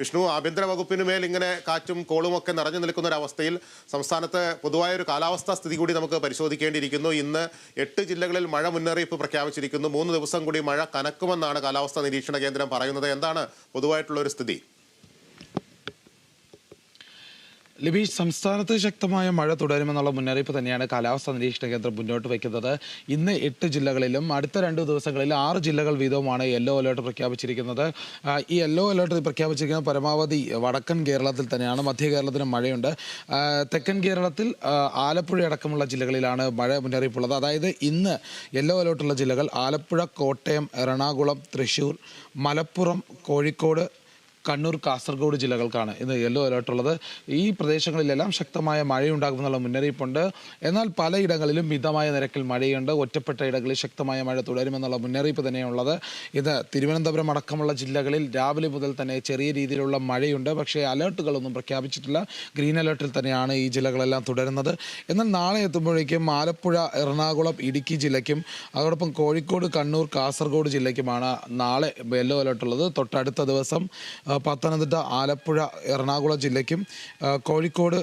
വിഷ്ണു ആഭ്യന്തര വകുപ്പിന് മേൽ ഇങ്ങനെ കാറ്റും കോളും ഒക്കെ നിറഞ്ഞു നിൽക്കുന്ന ഒരു അവസ്ഥയിൽ സംസ്ഥാനത്ത് പൊതുവായ ഒരു കാലാവസ്ഥാ സ്ഥിതി കൂടി നമുക്ക് പരിശോധിക്കേണ്ടിയിരിക്കുന്നു. ഇന്ന് എട്ട് ജില്ലകളിൽ മഴ മുന്നറിയിപ്പ് പ്രഖ്യാപിച്ചിരിക്കുന്നു. മൂന്ന് ദിവസം കൂടി മഴ കനക്കുമെന്നാണ് കാലാവസ്ഥാ നിരീക്ഷണ കേന്ദ്രം പറയുന്നത്. എന്താണ് പൊതുവായിട്ടുള്ള ഒരു സ്ഥിതി? ലിബീഷ് സംസ്ഥാനത്ത് ശക്തമായ മഴ തുടരുമെന്നുള്ള മുന്നറിയിപ്പ് തന്നെയാണ് കാലാവസ്ഥാ നിരീക്ഷണ കേന്ദ്രം മുന്നോട്ട് വയ്ക്കുന്നത്. ഇന്ന് എട്ട് ജില്ലകളിലും അടുത്ത രണ്ട് ദിവസങ്ങളിൽ ആറ് ജില്ലകൾ വീതവുമാണ് യെല്ലോ അലേർട്ട് പ്രഖ്യാപിച്ചിരിക്കുന്നത്. ഈ യെല്ലോ അലേർട്ട് പ്രഖ്യാപിച്ചിരിക്കുന്ന പരമാവധി വടക്കൻ കേരളത്തിൽ തന്നെയാണ്. മധ്യ കേരളത്തിന് മഴയുണ്ട്. തെക്കൻ കേരളത്തിൽ ആലപ്പുഴ അടക്കമുള്ള ജില്ലകളിലാണ് മഴ മുന്നറിയിപ്പുള്ളത്. അതായത് ഇന്ന് യെല്ലോ അലേർട്ടുള്ള ജില്ലകൾ ആലപ്പുഴ കോട്ടയം എറണാകുളം തൃശ്ശൂർ മലപ്പുറം കോഴിക്കോട് കണ്ണൂർ കാസർഗോഡ് ജില്ലകൾക്കാണ് ഇന്ന് യെല്ലോ അലേർട്ട് ഉള്ളത് ഈ പ്രദേശങ്ങളിലെല്ലാം ശക്തമായ മഴയുണ്ടാകുമെന്നുള്ള മുന്നറിയിപ്പുണ്ട്. എന്നാൽ പലയിടങ്ങളിലും മിതമായ നിരക്കിൽ മഴയുണ്ട്. ഒറ്റപ്പെട്ട ഇടങ്ങളിൽ ശക്തമായ മഴ തുടരുമെന്നുള്ള മുന്നറിയിപ്പ് തന്നെയുള്ളത്. ഇത് തിരുവനന്തപുരം അടക്കമുള്ള ജില്ലകളിൽ രാവിലെ മുതൽ തന്നെ ചെറിയ രീതിയിലുള്ള മഴയുണ്ട്. പക്ഷേ അലേർട്ടുകളൊന്നും പ്രഖ്യാപിച്ചിട്ടില്ല. ഗ്രീൻ അലേർട്ടിൽ തന്നെയാണ് ഈ ജില്ലകളെല്ലാം തുടരുന്നത്. എന്നാൽ നാളെ എത്തുമ്പോഴേക്കും ആലപ്പുഴ എറണാകുളം ഇടുക്കി ജില്ലയ്ക്കും അതോടൊപ്പം കോഴിക്കോട് കണ്ണൂർ കാസർഗോഡ് ജില്ലയ്ക്കുമാണ് നാളെ യെല്ലോ അലേർട്ടുള്ളത്. തൊട്ടടുത്ത ദിവസം പത്തനംതിട്ട ആലപ്പുഴ എറണാകുളം ജില്ലയ്ക്കും കോഴിക്കോട്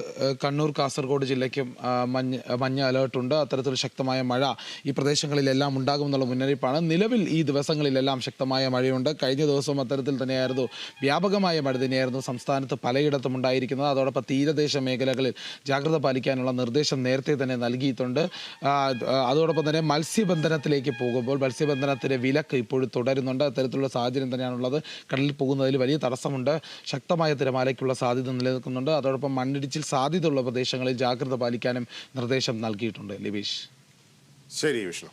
കണ്ണൂർ കാസർഗോഡ് ജില്ലയ്ക്കും മഞ്ഞ് മഞ്ഞ അലേർട്ടുണ്ട് അത്തരത്തിൽ ശക്തമായ മഴ ഈ പ്രദേശങ്ങളിലെല്ലാം ഉണ്ടാകുമെന്നുള്ള മുന്നറിയിപ്പാണ്. നിലവിൽ ഈ ദിവസങ്ങളിലെല്ലാം ശക്തമായ മഴയുണ്ട്. കഴിഞ്ഞ ദിവസവും അത്തരത്തിൽ തന്നെയായിരുന്നു. വ്യാപകമായ മഴ തന്നെയായിരുന്നു സംസ്ഥാനത്ത് പലയിടത്തും ഉണ്ടായിരിക്കുന്നത്. അതോടൊപ്പം തീരദേശ മേഖലകളിൽ ജാഗ്രത പാലിക്കാനുള്ള നിർദ്ദേശം നേരത്തെ തന്നെ നൽകിയിട്ടുണ്ട്. അതോടൊപ്പം തന്നെ മത്സ്യബന്ധനത്തിലേക്ക് പോകുമ്പോൾ മത്സ്യബന്ധനത്തിന്റെ വിലക്ക് ഇപ്പോഴും തുടരുന്നുണ്ട്. അത്തരത്തിലുള്ള സാഹചര്യം തന്നെയാണുള്ളത്. കടലിൽ പോകുന്നതിൽ വലിയ തടസ്സമുണ്ട് ശക്തമായ തിരമാലയ്ക്കുള്ള സാധ്യത നിലനിൽക്കുന്നുണ്ട്. അതോടൊപ്പം മണ്ണിടിച്ചിൽ സാധ്യതയുള്ള പ്രദേശങ്ങളിൽ ജാഗ്രത പാലിക്കാനും നിർദ്ദേശം നൽകിയിട്ടുണ്ട്. ലിബീഷ്. ശരി വിഷ്ണു.